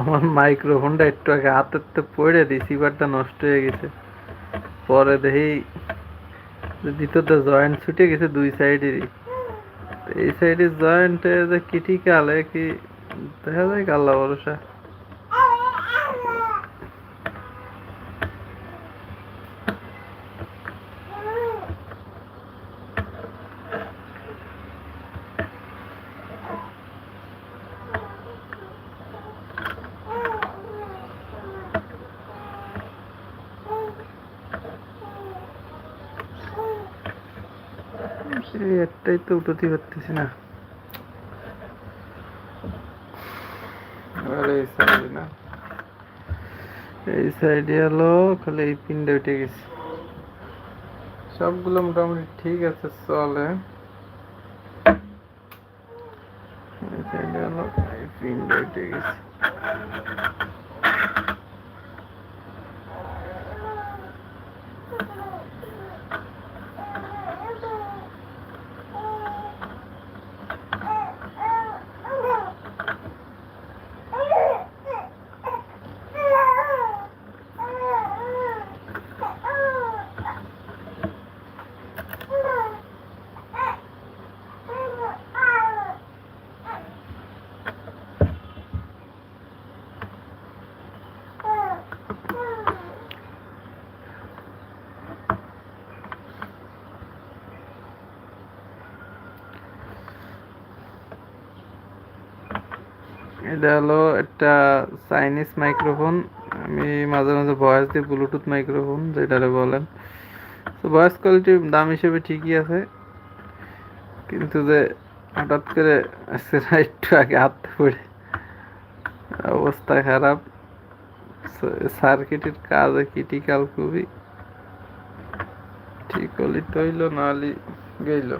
আমার মাইক্রোফোনটা একটু আগে হাতের তো পড়ে রিসিভারটা নষ্ট হয়ে গেছে। পরে দেখি ভিতরটা জয়েন্ট ছুটে গেছে দুই সাইডেরই এই সাইডের জয়েন্টে যে ক্রিটিক্যাল কি, দেখা যায় কাল্লা ভরসা। একটাই তো উঠতে পারতেছি না। আর এই সাইডে না। এই সাইডে হলো খালি এই পিনটা উঠে গেছে। সবগুলো মোটামুটি ঠিক আছে চলে। এই সাইডে হলো এই পিনটা উঠে গেছে। এটা হলো একটা চাইনিজ মাইক্রোফোন আমি মাঝে মাঝে ভয়েস দিই ব্লুটুথ মাইক্রোফোন যেটারে বলেন। তো ভয়েস কোয়ালিটি দাম হিসেবে ঠিকই আছে। কিন্তু যে হঠাৎ করে সেটা একটু আগে হাতে পড়ে অবস্থা খারাপ। সার্কিটের কাজ ক্রিটিক্যাল খুবই। ঠিক হলি তৈল নাহলে গেল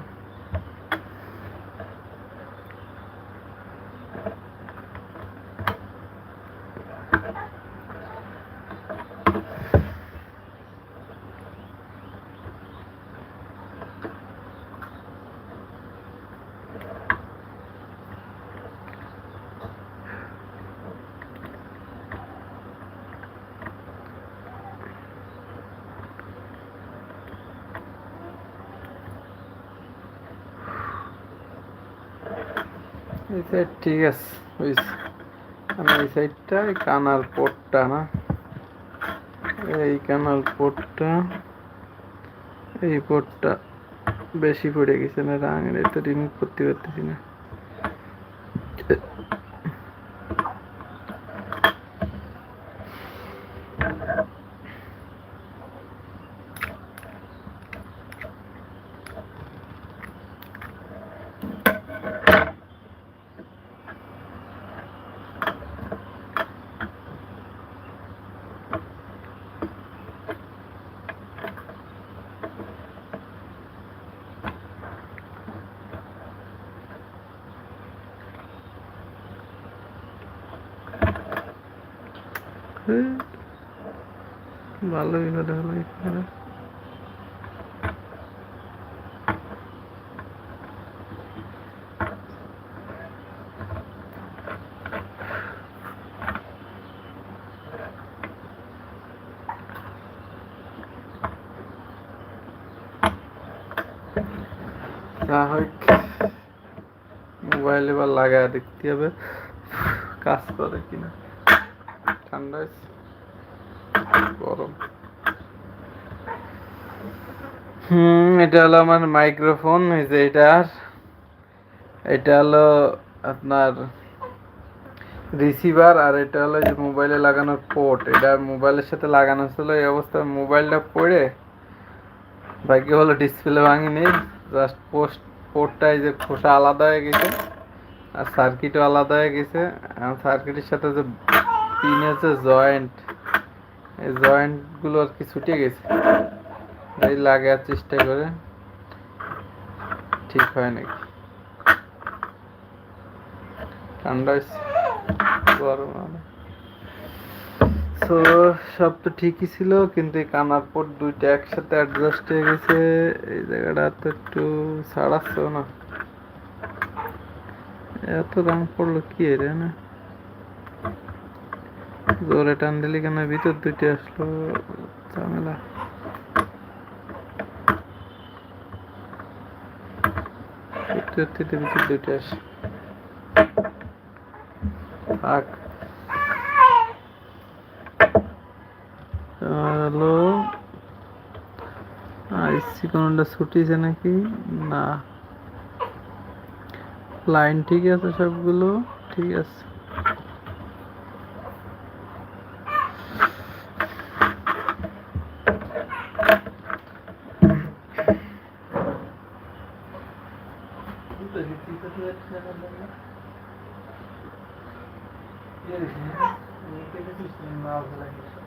এই সাইড ঠিক আছে। বুঝছি মানে এই সাইডটা কানার পোর্টটা না? এই কানার পোর্টটা এই পোর্টটা বেশি পড়ে গেছে না রাঙের তো রিমুভ করতে পারতেছি না। হুম। ভালোই হলো এখানে যা হোক মোবাইল এবার লাগায় দেখতে হবে কাজ করে কিনা ঠান্ডা গরম। হুম, এটা হলো আমার মাইক্রোফোন, এই যে এটার। এটা হলো আপনার রিসিভার আর এটা হলো যে মোবাইলে লাগানোর পোর্ট। এটা মোবাইলের সাথে লাগানো ছিল, এই অবস্থায় মোবাইলটা পড়ে। ভাগ্য হলো ডিসপ্লে ভাঙিনি, জাস্ট পোস্ট, পোর্টটা এই যে খোসা আলাদা হয়ে গেছে। আর সার্কিটও আলাদা হয়ে গেছে। সার্কিটের সাথে যে পিন আছে জয়েন্ট। এই জয়েন্টগুলো আর কি ছুটে গেছে। এই লাগার চেষ্টা করে। ঠিক হয় নাকি? ঠান্ডা গরম তো সব তো ঠিকই ছিল, কিন্তু এই কানার পোর্ট দুইটা একসাথে অ্যাডজাস্ট হয়ে গেছে। এই জায়গাটা তো একটু ছাড়াচ্ছ না। এত রং পড়ল কি রে না? জোরে টান দিলি কেন? ভিতর দুইটা আসলো, ঝামেলা। ভিতর দুইটা আসে। থাক। কোনটা ছুটিছে নাকি? না। লাইন ঠিক আছে সবগুলো? ঠিক আছে। Yarısını. Benim üstüne mağazadan geçiyor.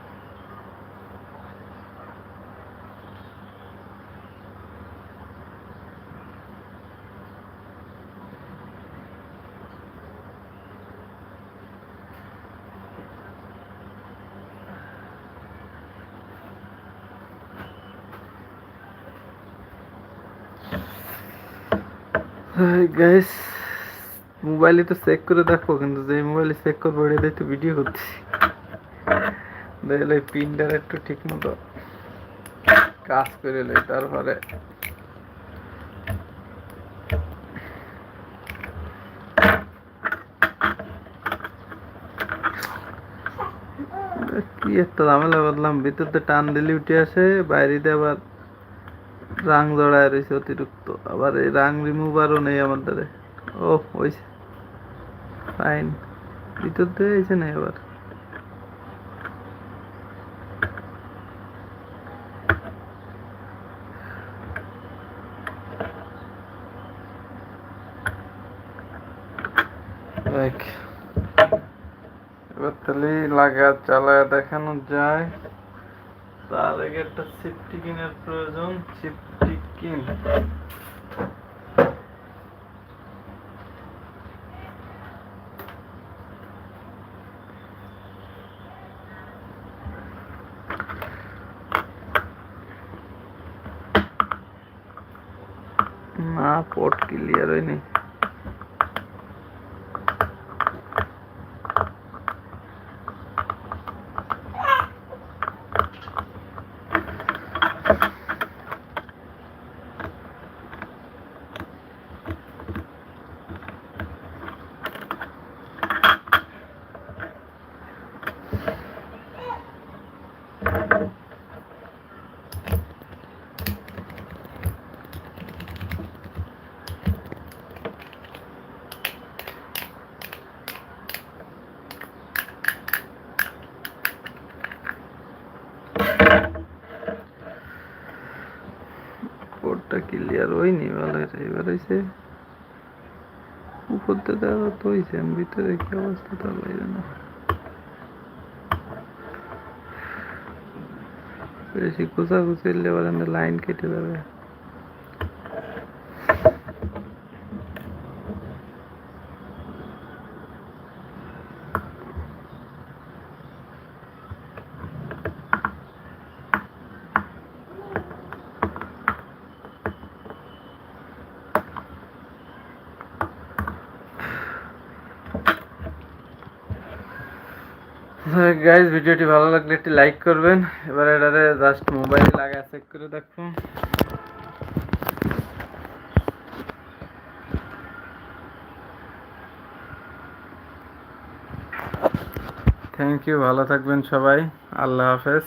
Guys মোবাইলে তো চেক করে দেখো, কিন্তু যে মোবাইলে চেক করব এটা তো ভিডিও করতেছি দেখলে পিনটার একটু ঠিক মতো কাজ করে লই তারপরে কি একটা ঝামেলা করলাম ভিতরতে টান দিলে উঠে আসে, বাইরে আবার রাং জড়ায় রয়েছে অতিরিক্ত। আবার এই রাং রিমুভারও নেই আমাদের ও হয়েছে ফাইন ভিতর দিয়ে আইছে না এবার? দেখ, এবার তাহলে লাগা চালায় দেখানো যায়। তার আগে একটা সেফটি প্রয়োজন সেফটি কিন না পোর্ট ক্লিয়ার হয়নি। ক্লিয়ার হয়নি বলে এবার হয়েছে উপর দেওয়া তো হয়েছে ভিতরে কি অবস্থা তার বাইরে না। বেশি কুচা কুচিলে এবার লাইন কেটে যাবে। গাইজ ভিডিওটি ভালো লাগলে একটি লাইক করবেন। এবার এটারে জাস্ট মোবাইল লাগা চেক করে দেখুন থ্যাংক ইউ ভালো থাকবেন সবাই। আল্লাহ হাফেজ।